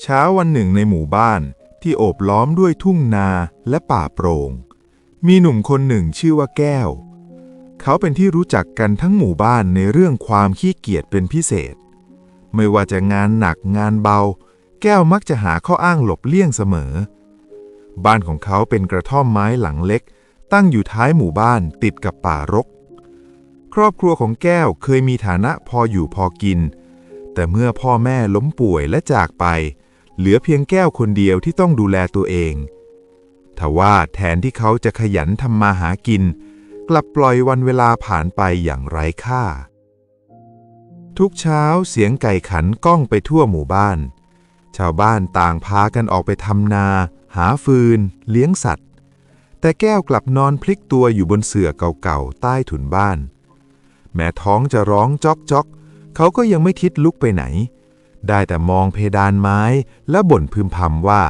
เช้าวันหนึ่งในหมู่บ้านที่โอบล้อมด้วยทุ่งนาและป่าโปร่ง มีหนุ่มคนหนึ่งชื่อว่าแก้ว เขาเป็นที่รู้จักกันทั้งหมู่บ้านในเรื่องความขี้เกียจเป็นพิเศษ ไม่ว่าจะงานหนักงานเบา แก้วมักจะหาข้ออ้างหลบเลี่ยงเสมอ บ้านของเขาเป็นกระท่อมไม้หลังเล็ก ตั้งอยู่ท้ายหมู่บ้านติดกับป่ารก ครอบครัวของแก้วเคยมีฐานะพออยู่พอกิน แต่เมื่อพ่อแม่ล้มป่วยและจากไปเหลือเพียงแก้วคนเดียวที่ต้องดูแลตัวเองทว่าแทนที่เขาจะขยันทำมาหากิน กลับปล่อยวันเวลาผ่านไปอย่างไร้ค่า ทุกเช้าเสียงไก่ขันก้องไปทั่วหมู่บ้าน ชาวบ้านต่างพากันออกไปทำนา หาฟืน เลี้ยงสัตว์ แต่แก้วกลับนอนพลิกตัวอยู่บนเสื่อเก่าๆ ใต้ถุนบ้าน แม้ท้องจะร้องจอกจอกๆเขาก็ยังไม่คิดลุกไปไหน ได้แต่มองเพดานไม้ และบ่นพึมพำว่า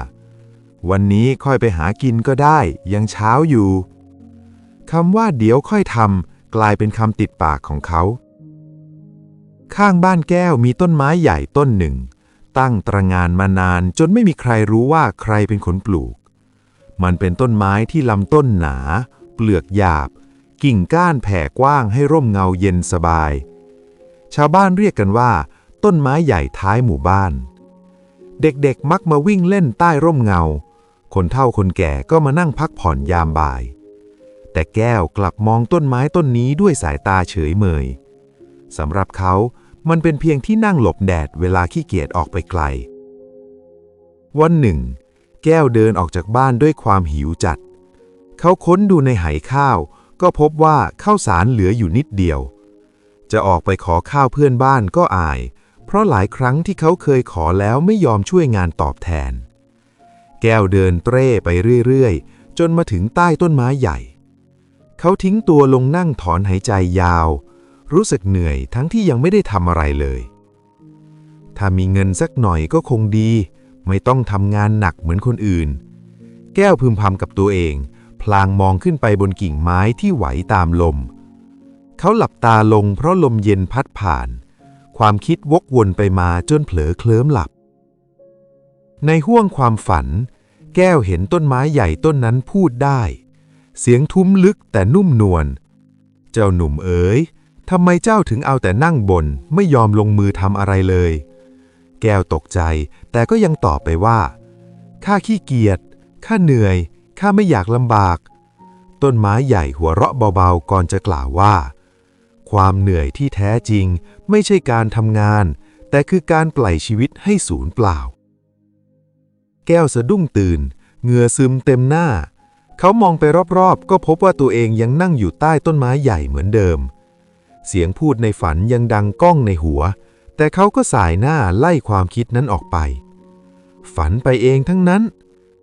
วันนี้ค่อยไปหากินก็ได้ ยังเช้าอยู่คำว่าเดี๋ยวค่อยทำกลายเป็นคำติดปากของเขา ข้างบ้านแก้วมีต้นไม้ใหญ่ต้นหนึ่ง ตั้งตระงานมานานจนไม่มีใครรู้ว่าใครเป็นคนปลูก มันเป็นต้นไม้ที่ลำต้นหนา เปลือกหยาบ กิ่งก้านแผ่กว้างให้ร่มเงาเย็นสบาย ชาวบ้านเรียกกันว่า ต้นไม้ใหญ่ท้ายหมู่บ้าน เด็กๆมักมาวิ่งเล่นใต้ร่มเงา คนเฒ่าคนแก่ก็มานั่งพักผ่อนยามบ่าย แต่แก้วกลับมองต้นไม้ต้นนี้ด้วยสายตาเฉยเมยสำหรับเขามันเป็นเพียงที่นั่งหลบแดดเวลาขี้เกียจออกไปไกล วันหนึ่ง แก้วเดินออกจากบ้านด้วยความหิวจัด เขาค้นดูในไหข้าว ก็พบว่าข้าวสารเหลืออยู่นิดเดียว จะออกไปขอข้าวเพื่อนบ้านก็อาย เพราะหลายครั้งที่เขาเคยขอแล้วไม่ยอมช่วยงานตอบแทน แก้วเดินเตร่ไปเรื่อยๆ จนมาถึงใต้ต้นไม้ใหญ่ เขาทิ้งตัวลงนั่งถอนหายใจยาว รู้สึกเหนื่อยทั้งที่ยังไม่ได้ทำอะไรเลย ถ้ามีเงินสักหน่อยก็คงดี ไม่ต้องทำงานหนักเหมือนคนอื่น แก้วพึมพำกับตัวเอง พลางมองขึ้นไปบนกิ่งไม้ที่ไหวตามลม เขาหลับตาลงเพราะลมเย็นพัดผ่าน ความคิดวกวนไปมาจนเผลอเคลิ้มหลับ ในห้วงความฝัน แก้วเห็นต้นไม้ใหญ่ต้นนั้นพูดได้ เสียงทุ้มลึกแต่นุ่มนวล เจ้าหนุ่มเอ๋ยทำไมเจ้าถึงเอาแต่นั่งบนไม่ยอมลงมือทำอะไรเลย แก้วตกใจแต่ก็ยังตอบไปว่าข้าขี้เกียจข้าเหนื่อยข้าไม่อยากลำบาก ต้นไม้ใหญ่หัวเราะเบาๆก่อนจะกล่าวว่า ความเหนื่อยที่แท้จริง ไม่ใช่การทำงาน แต่คือการปล่อยชีวิตให้สูญเปล่า แก้วสะดุ้งตื่น เหงื่อซึมเต็มหน้า เขามองไปรอบๆ ก็พบว่าตัวเองยังนั่งอยู่ใต้ต้นไม้ใหญ่เหมือนเดิม เสียงพูดในฝันยังดังก้องในหัว แต่เขาก็สายหน้าไล่ความคิดนั้นออกไป ฝันไปเองทั้งนั้น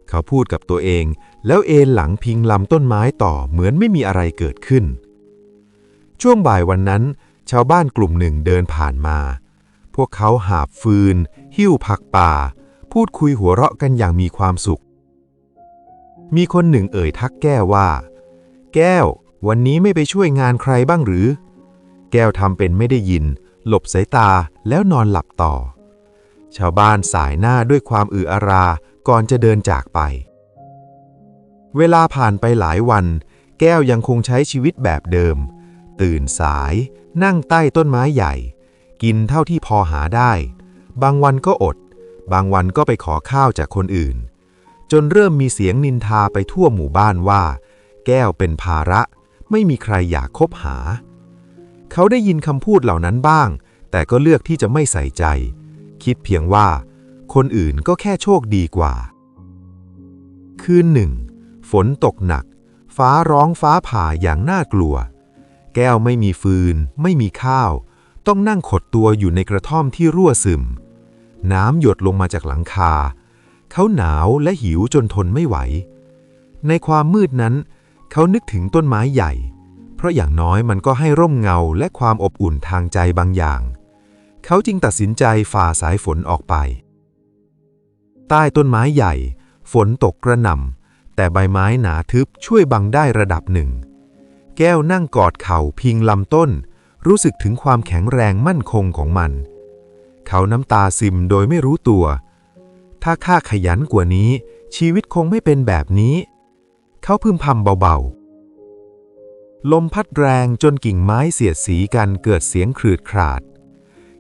เขาพูดกับตัวเองแล้วเอนหลังพิงลำต้นไม้ต่อเหมือนไม่มีอะไรเกิดขึ้น ช่วงบ่ายวันนั้น ชาวบ้านกลุ่มหนึ่งเดินผ่านมา พวกเขาหาบฟืน หิ้วผักป่า พูดคุยหัวเราะกันอย่างมีความสุข มีคนหนึ่งเอ่ยทักแก้วว่า แก้ว วันนี้ไม่ไปช่วยงานใครบ้างหรือ แก้วทำเป็นไม่ได้ยิน หลบสายตาแล้วนอนหลับต่อ ชาวบ้านสายหน้าด้วยความอืออาราก่อนจะเดินจากไป เวลาผ่านไปหลายวัน แก้วยังคงใช้ชีวิตแบบเดิม ตื่นสาย นั่งใต้ต้นไม้ใหญ่ กินเท่าที่พอหาได้ บางวันก็อด บางวันก็ไปขอข้าวจากคนอื่น จนเริ่มมีเสียงนินทาไปทั่วหมู่บ้านว่า แก้วเป็นภาระ ไม่มีใครอยากคบหา เขาได้ยินคำพูดเหล่านั้นบ้าง แต่ก็เลือกที่จะไม่ใส่ใจ คิดเพียงว่า คนอื่นก็แค่โชคดีกว่า คืนหนึ่ง ฝนตกหนัก ฟ้าร้องฟ้าผ่าอย่างน่ากลัว แก้วไม่มีฟืน ไม่มีข้าว ต้องนั่งขดตัวอยู่ในกระท่อมที่รั่วซึม น้ำหยดลงมาจากหลังคา เขาหนาวและหิวจนทนไม่ไหว ในความมืดนั้น เขานึกถึงต้นไม้ใหญ่ เพราะอย่างน้อยมันก็ให้ร่มเงาและความอบอุ่นทางใจบางอย่าง เขาจึงตัดสินใจฝ่าสายฝนออกไป ใต้ต้นไม้ใหญ่ ฝนตกกระหน่ำแต่ใบไม้หนาทึบช่วยบังได้ระดับหนึ่ง แก้วนั่งกอดเข่าพิงลำต้น รู้สึกถึงความแข็งแรงมั่นคงของมัน เขาน้ำตาซึมโดยไม่รู้ตัว ถ้าข้าขยันกว่านี้ ชีวิตคงไม่เป็นแบบนี้ เขาพึมพำเบาๆ ลมพัดแรงจนกิ่งไม้เสียดสีกันเกิดเสียงครืดคราด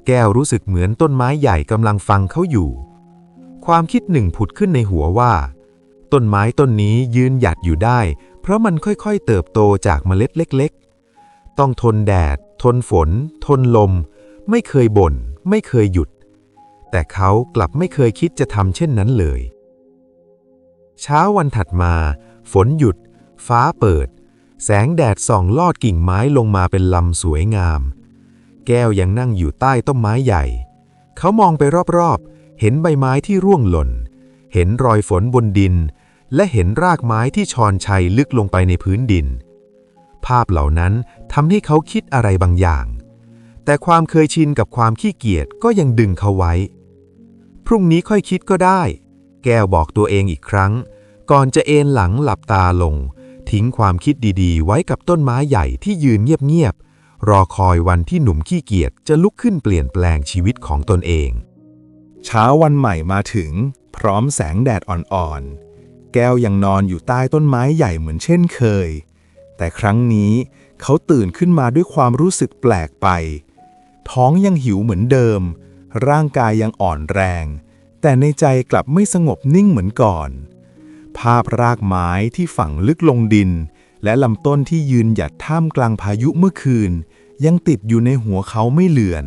แก้วรู้สึกเหมือนต้นไม้ใหญ่กำลังฟังเขาอยู่ ความคิดหนึ่งผุดขึ้นในหัวว่า ต้นไม้ต้นนี้ยืนหยัดอยู่ได้ เพราะมันค่อยๆเติบโตจากเมล็ดเล็ก ๆ ต้องทนแดด ทนฝน ทนลม ไม่เคยบน่น ไม่เคยหยุด แต่เขากลับไม่เคยคิดจะทำเช่นนั้นเลย เช้าวันถัดมา ฝนหยุด ฟ้าเปิด แสงแดดส่องลอดกิ่งไม้ลงมาเป็นลำสวยงาม แก้วยังนั่งอยู่ใต้ต้นไม้ใหญ่ เขามองไปรอบๆ เห็นใบไม้ที่ร่วงหล่น เห็นรอยฝนบนดิน และเห็นรากไม้ที่ชอนชัยลึกลงไปในพื้นดิน ภาพเหล่านั้นทำให้เขาคิดอะไรบางอย่าง แต่ความเคยชินกับความขี้เกียจก็ยังดึงเขาไว้ พรุ่งนี้ค่อยคิดก็ได้ แก้วบอกตัวเองอีกครั้ง ก่อนจะเอนหลังหลับตาลง ทิ้งความคิดดีๆ ไว้กับต้นไม้ใหญ่ที่ยืนเงียบๆรอคอยวันที่หนุ่มขี้เกียจจะลุกขึ้นเปลี่ยนแปลงชีวิตของตนเอง เช้าวันใหม่มาถึง พร้อมแสงแดดอ่อนๆ แก้วยังนอนอยู่ใต้ต้นไม้ใหญ่เหมือนเช่นเคย แต่ครั้งนี้เขาตื่นขึ้นมาด้วยความรู้สึกแปลกไป ท้องยังหิวเหมือนเดิม ร่างกายยังอ่อนแรง แต่ในใจกลับไม่สงบนิ่งเหมือนก่อน ภาพรากไม้ที่ฝังลึกลงดิน และลำต้นที่ยืนหยัดท่ามกลางพายุเมื่อคืน ยังติดอยู่ในหัวเขาไม่เลือน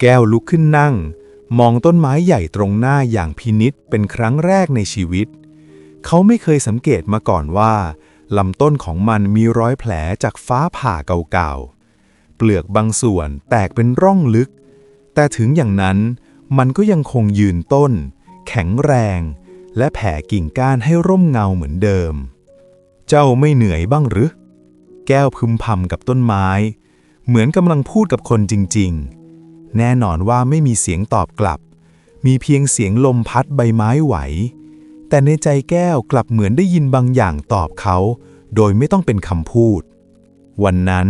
แก้วลุกขึ้นนั่ง มองต้นไม้ใหญ่ตรงหน้าอย่างพินิษเป็นครั้งแรกในชีวิต เขาไม่เคยสังเกตมาก่อนว่าลำต้นของมันมีรอยแผลจากฟ้าผ่าเก่าๆ เปลือกบางส่วนแตกเป็นร่องลึก แต่ถึงอย่างนั้นมันก็ยังคงยืนต้น แข็งแรง และแผ่กิ่งก้านให้ร่มเงาเหมือนเดิม เจ้าไม่เหนื่อยบ้างหรือ แก้วพึมพำกับต้นไม้ เหมือนกำลังพูดกับคนจริงๆ แน่นอนว่าไม่มีเสียงตอบกลับ มีเพียงเสียงลมพัดใบไม้ไหว แต่ในใจแก้วกลับเหมือนได้ยินบางอย่างตอบเขา โดยไม่ต้องเป็นคำพูด วันนั้น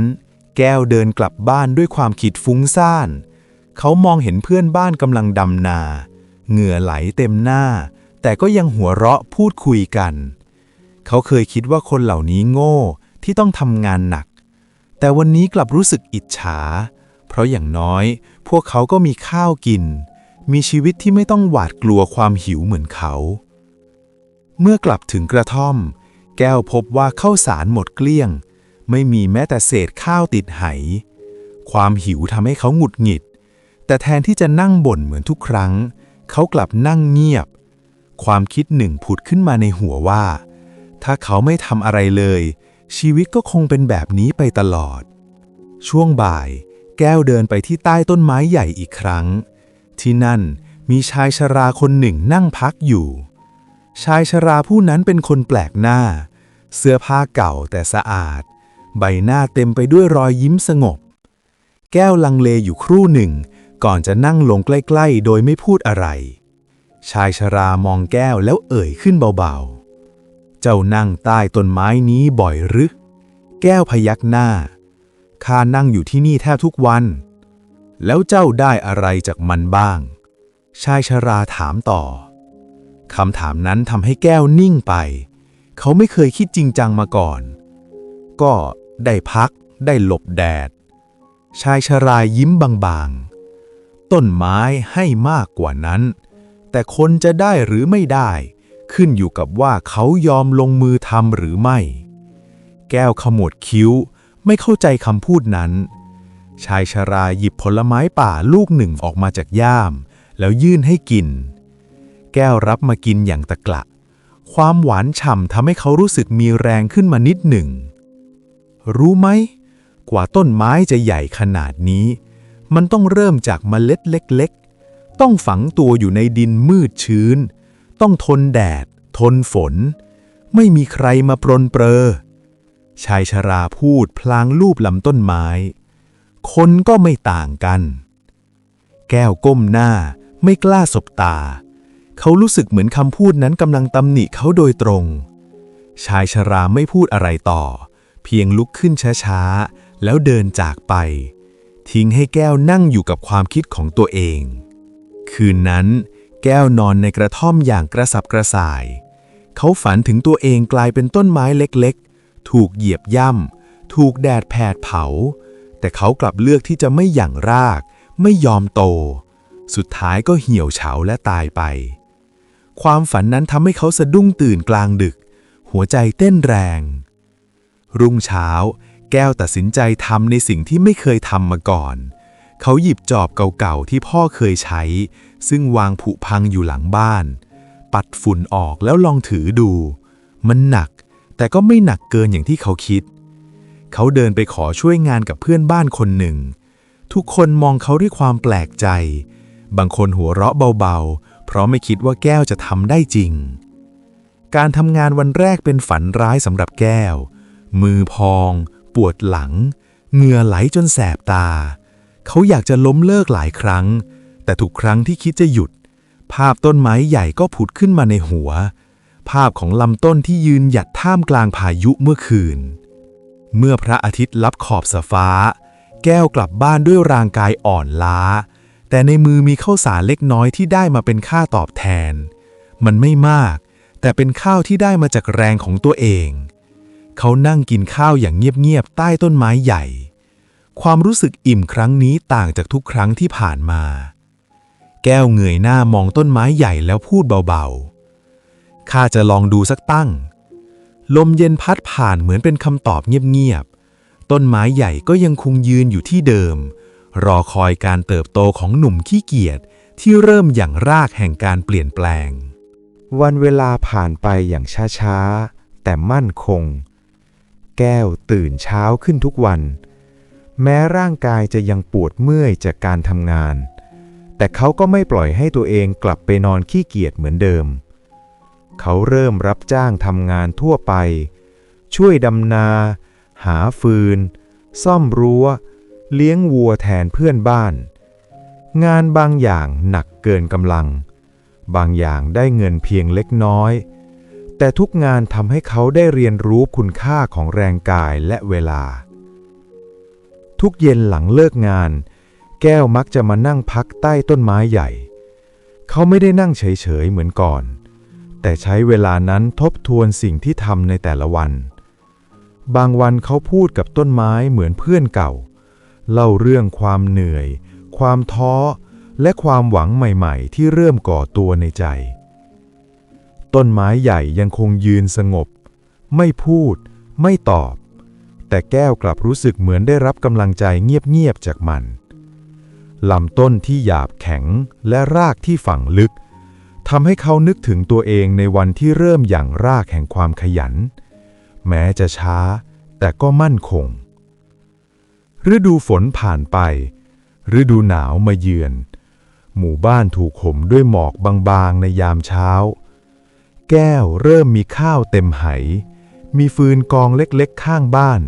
แก้วเดินกลับบ้านด้วยความคิดฟุ้งซ่าน เขามองเห็นเพื่อนบ้านกำลังดำนา เหงื่อไหลเต็มหน้า แต่ก็ยังหัวเราะพูดคุยกัน เขาเคยคิดว่าคนเหล่านี้โง่ที่ต้องทำงานหนัก แต่วันนี้กลับรู้สึกอิจฉา เพราะอย่างน้อยพวกเขาก็มีข้าวกิน มีชีวิตที่ไม่ต้องหวาดกลัวความหิวเหมือนเขา เมื่อกลับถึงกระท่อม แก้วพบว่าข้าวสารหมดเกลี้ยง ไม่มีแม้แต่เศษข้าวติดไห ความหิวทำให้เขาหงุดหงิด แต่แทนที่จะนั่งบ่นเหมือนทุกครั้ง เขากลับนั่งเงียบ ความคิดหนึ่งผุดขึ้นมาในหัวว่า ถ้าเขาไม่ทำอะไรเลย ชีวิตก็คงเป็นแบบนี้ไปตลอด ช่วงบ่าย แก้วเดินไปที่ใต้ต้นไม้ใหญ่อีกครั้ง ที่นั่นมีชายชราคนหนึ่งนั่งพักอยู่ ชายชราผู้นั้นเป็นคนแปลกหน้า เสื้อผ้าเก่าแต่สะอาด ใบหน้าเต็มไปด้วยรอยยิ้มสงบ แก้วลังเลอยู่ครู่หนึ่ง ก่อนจะนั่งลงใกล้ๆ โดยไม่พูดอะไร ชายชรามองแก้วแล้วเอ่ยขึ้นเบาๆ เจ้านั่งใต้ต้นไม้นี้บ่อยหรือ แก้วพยักหน้า ข้านั่งอยู่ที่นี่แทบทุกวัน แล้วเจ้าได้อะไรจากมันบ้าง ชายชราถามต่อ คำถามนั้นทำให้แก้วนิ่งไป เขาไม่เคยคิดจริงจังมาก่อน ก็ได้พักได้หลบแดด ชายชรายยิ้มบางๆ ต้นไม้ให้มากกว่านั้น แต่คนจะได้หรือไม่ได้ ขึ้นอยู่กับว่าเขายอมลงมือทำหรือไม่ แก้วขมวดคิ้วไม่เข้าใจคำพูดนั้น ชายชราหยิบผลไม้ป่าลูกหนึ่งออกมาจากย่าม แล้วยื่นให้กิน แก้วรับมากินอย่างตะกละ ความหวานฉ่ำทำให้เขารู้สึกมีแรงขึ้นมานิดหนึ่ง รู้ไหม กว่าต้นไม้จะใหญ่ขนาดนี้ มันต้องเริ่มจากเมล็ดเล็กๆ ต้องฝังตัวอยู่ในดินมืดชื้น ต้องทนแดด ทนฝน ไม่มีใครมาปรนเปรอ ชายชราพูดพลางลูบลำต้นไม้ คนก็ไม่ต่างกัน แก้วก้มหน้าไม่กล้าสบตา เขารู้สึกเหมือนคำพูดนั้นกำลังตำหนิเขาโดยตรง ชายชราไม่พูดอะไรต่อ เพียงลุกขึ้นช้าๆ แล้วเดินจากไป ทิ้งให้แก้วนั่งอยู่กับความคิดของตัวเอง คืนนั้น แก้วนอนในกระท่อมอย่างกระสับกระส่าย เขาฝันถึงตัวเองกลายเป็นต้นไม้เล็กๆ ถูกเหยียบย่ำถูกแดดแผดเผา แต่เขากลับเลือกที่จะไม่หยั่งราก ไม่ยอมโต สุดท้ายก็เหี่ยวเฉาและตายไป ความฝันนั้นทำให้เขาสะดุ้งตื่นกลางดึก หัวใจเต้นแรง รุ่งเช้า แก้วตัดสินใจทำในสิ่งที่ไม่เคยทำมาก่อน เขาหยิบจอบเก่าๆที่พ่อเคยใช้ ซึ่งวางผุพังอยู่หลังบ้าน ปัดฝุ่นออกแล้วลองถือดู มันหนัก แต่ก็ไม่หนักเกินอย่างที่เขาคิด เขาเดินไปขอช่วยงานกับเพื่อนบ้านคนหนึ่ง ทุกคนมองเขาด้วยความแปลกใจ บางคนหัวเราะเบาๆ เพราะไม่คิดว่าแก้วจะทำได้จริง การทำงานวันแรกเป็นฝันร้ายสำหรับแก้ว มือพอง ปวดหลัง เหงื่อไหลจนแสบตา เขาอยากจะล้มเลิกหลายครั้ง แต่ทุกครั้งที่คิดจะหยุด ภาพต้นไม้ใหญ่ก็ผุดขึ้นมาในหัว ภาพของลำต้นที่ยืนหยัดท่ามกลางพายุเมื่อคืน เมื่อพระอาทิตย์ลับขอบสฟ้า แก้วกลับบ้านด้วยร่างกายอ่อนล้า แต่ในมือมีข้าวสารเล็กน้อยที่ได้มาเป็นค่าตอบแทน มันไม่มาก แต่เป็นข้าวที่ได้มาจากแรงของตัวเอง เขานั่งกินข้าวอย่างเงียบๆใต้ต้นไม้ใหญ่ ความรู้สึกอิ่มครั้งนี้ต่างจากทุกครั้งที่ผ่านมา แก้วเงยหน้ามองต้นไม้ใหญ่แล้วพูดเบาๆ ข้าจะลองดูสักตั้ง ลมเย็นพัดผ่านเหมือนเป็นคำตอบเงียบๆ ต้นไม้ใหญ่ก็ยังคงยืนอยู่ที่เดิม รอคอยการเติบโตของหนุ่มขี้เกียจที่เริ่มอย่างรากแห่งการเปลี่ยนแปลง วันเวลาผ่านไปอย่างช้าๆ แต่มั่นคง แก้วตื่นเช้าขึ้นทุกวัน แม้ร่างกายจะยังปวดเมื่อยจากการทำงาน แต่เขาก็ไม่ปล่อยให้ตัวเองกลับไปนอนขี้เกียจเหมือนเดิม เขาเริ่มรับจ้างทำงานทั่วไป ช่วยดำนา หาฟืน ซ่อมรั้ว เลี้ยงวัวแทนเพื่อนบ้าน งานบางอย่างหนักเกินกำลัง บางอย่างได้เงินเพียงเล็กน้อย แต่ทุกงานทำให้เขาได้เรียนรู้คุณค่าของแรงกายและเวลา ทุกเย็นหลังเลิกงาน แก้วมักจะมานั่งพักใต้ต้นไม้ใหญ่ เขาไม่ได้นั่งเฉยๆเหมือนก่อน แต่ใช้เวลานั้นทบทวนสิ่งที่ทำในแต่ละวัน บางวันเขาพูดกับต้นไม้เหมือนเพื่อนเก่า เล่าเรื่องความเหนื่อย ความท้อ และความหวังใหม่ๆ ที่เริ่มก่อตัวในใจ ต้นไม้ใหญ่ยังคงยืนสงบ ไม่พูด ไม่ตอบ แต่แก้วกลับรู้สึกเหมือนได้รับกำลังใจเงียบๆจากมันลำต้นที่หยาบแข็งและรากที่ฝังลึกทำให้เขานึกถึงตัวเองในวันที่เริ่มอย่างรากแห่งความขยัน แม้จะช้าแต่ก็มั่นคง ฤดูฝนผ่านไป ฤดูหนาวมาเยือน หมู่บ้านถูกห่มด้วยหมอกบางๆในยามเช้า แก้วเริ่มมีข้าวเต็มไห มีฟืนกองเล็กๆข้างบ้าน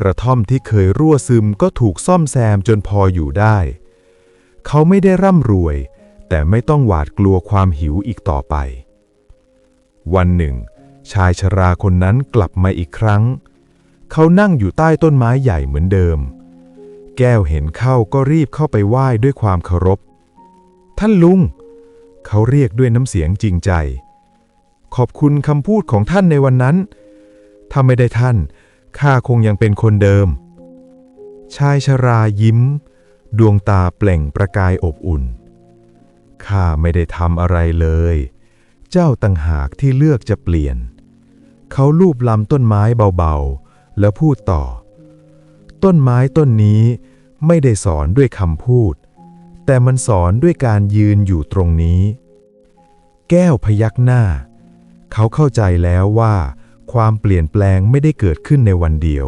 กระท่อมที่เคยรั่วซึมก็ถูกซ่อมแซมจนพออยู่ได้ เขาไม่ได้ร่ำรวย แต่ไม่ต้องหวาดกลัวความหิวอีกต่อไป วันหนึ่ง ชายชราคนนั้นกลับมาอีกครั้งเเขานั่งอยู่ใต้ต้นไม้ใหญ่เหมือนเดิม แก้วเห็นเข้าก็รีบเข้าไปไหว้ด้วยความเคารพ ท่านลุง เขาเรียกด้วยน้ำเสียงจริงใจ ขอบคุณคำพูดของท่านในวันนั้น ถ้าไม่ได้ท่าน ข้าคงยังเป็นคนเดิม ชายชรายิ้ม ดวงตาเปล่งประกายอบอุ่น ข้าไม่ได้ทำอะไรเลย เจ้าต่างหากที่เลือกจะเปลี่ยน เขาลูบลำต้นไม้เบาๆ แล้วพูดต่อ ต้นไม้ต้นนี้ไม่ได้สอนด้วยคำพูด แต่มันสอนด้วยการยืนอยู่ตรงนี้ แก้วพยักหน้า เขาเข้าใจแล้วว่า ความเปลี่ยนแปลงไม่ได้เกิดขึ้นในวันเดียว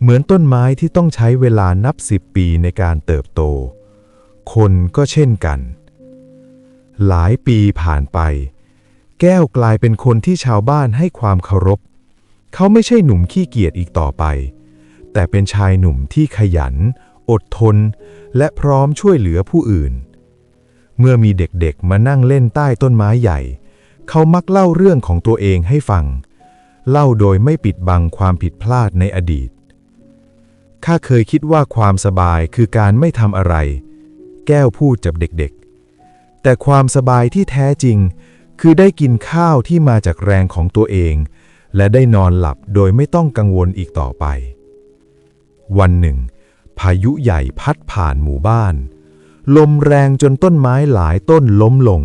เหมือนต้นไม้ที่ต้องใช้เวลานับสิบปีในการเติบโต คนก็เช่นกัน หลายปีผ่านไป แก้วกลายเป็นคนที่ชาวบ้านให้ความเคารพ เขาไม่ใช่หนุ่มขี้เกียจอีกต่อไป แต่เป็นชายหนุ่มที่ขยัน อดทน และพร้อมช่วยเหลือผู้อื่น เมื่อมีเด็กๆมานั่งเล่นใต้ต้นไม้ใหญ่ เขามักเล่าเรื่องของตัวเองให้ฟัง เล่าโดยไม่ปิดบังความผิดพลาดในอดีต ข้าเคยคิดว่าความสบายคือการไม่ทำอะไร แก้วพูดกับเด็กๆ แต่ความสบายที่แท้จริงคือได้กินข้าวที่มาจากแรงของตัวเอง และได้นอนหลับโดยไม่ต้องกังวลอีกต่อไป วันหนึ่ง พายุใหญ่พัดผ่านหมู่บ้าน ลมแรงจนต้นไม้หลายต้นล้มลง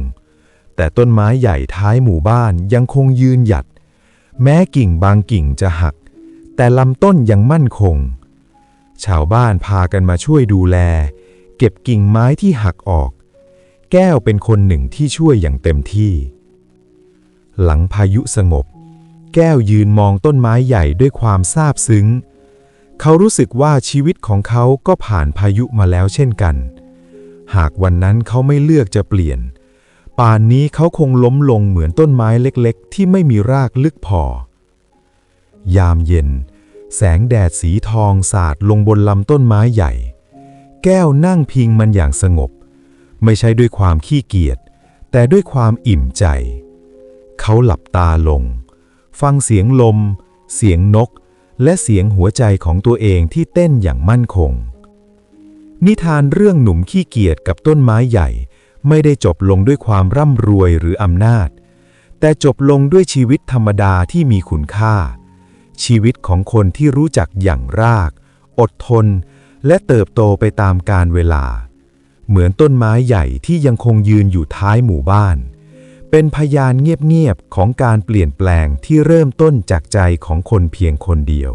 แต่ต้นไม้ใหญ่ท้ายหมู่บ้านยังคงยืนหยัด แม้กิ่งบางกิ่งจะหัก แต่ลำต้นยังมั่นคง ชาวบ้านพากันมาช่วยดูแล เก็บกิ่งไม้ที่หักออก แก้วเป็นคนหนึ่งที่ช่วยอย่างเต็มที่ หลังพายุสงบ แก้วยืนมองต้นไม้ใหญ่ด้วยความซาบซึ้ง เขารู้สึกว่าชีวิตของเขาก็ผ่านพายุมาแล้วเช่นกัน หากวันนั้นเขาไม่เลือกจะเปลี่ยน ป่านนี้เขาคงล้มลงเหมือนต้นไม้เล็กๆ ที่ไม่มีรากลึกพอ ยามเย็น แสงแดดสีทองสาดลงบนลำต้นไม้ใหญ่ แก้วนั่งพิงมันอย่างสงบ ไม่ใช่ด้วยความขี้เกียจแต่ด้วยความอิ่มใจ เขาหลับตาลง ฟังเสียงลม เสียงนก และเสียงหัวใจของตัวเองที่เต้นอย่างมั่นคง นิทานเรื่องหนุ่มขี้เกียจกับต้นไม้ใหญ่ ไม่ได้จบลงด้วยความร่ำรวยหรืออำนาจ แต่จบลงด้วยชีวิตธรรมดาที่มีคุณค่า ชีวิตของคนที่รู้จักอย่างราก อดทน และเติบโตไปตามกาลเวลา เหมือนต้นไม้ใหญ่ที่ยังคงยืนอยู่ท้ายหมู่บ้าน เป็นพยานเงียบๆของการเปลี่ยนแปลงที่เริ่มต้นจากใจของคนเพียงคนเดียว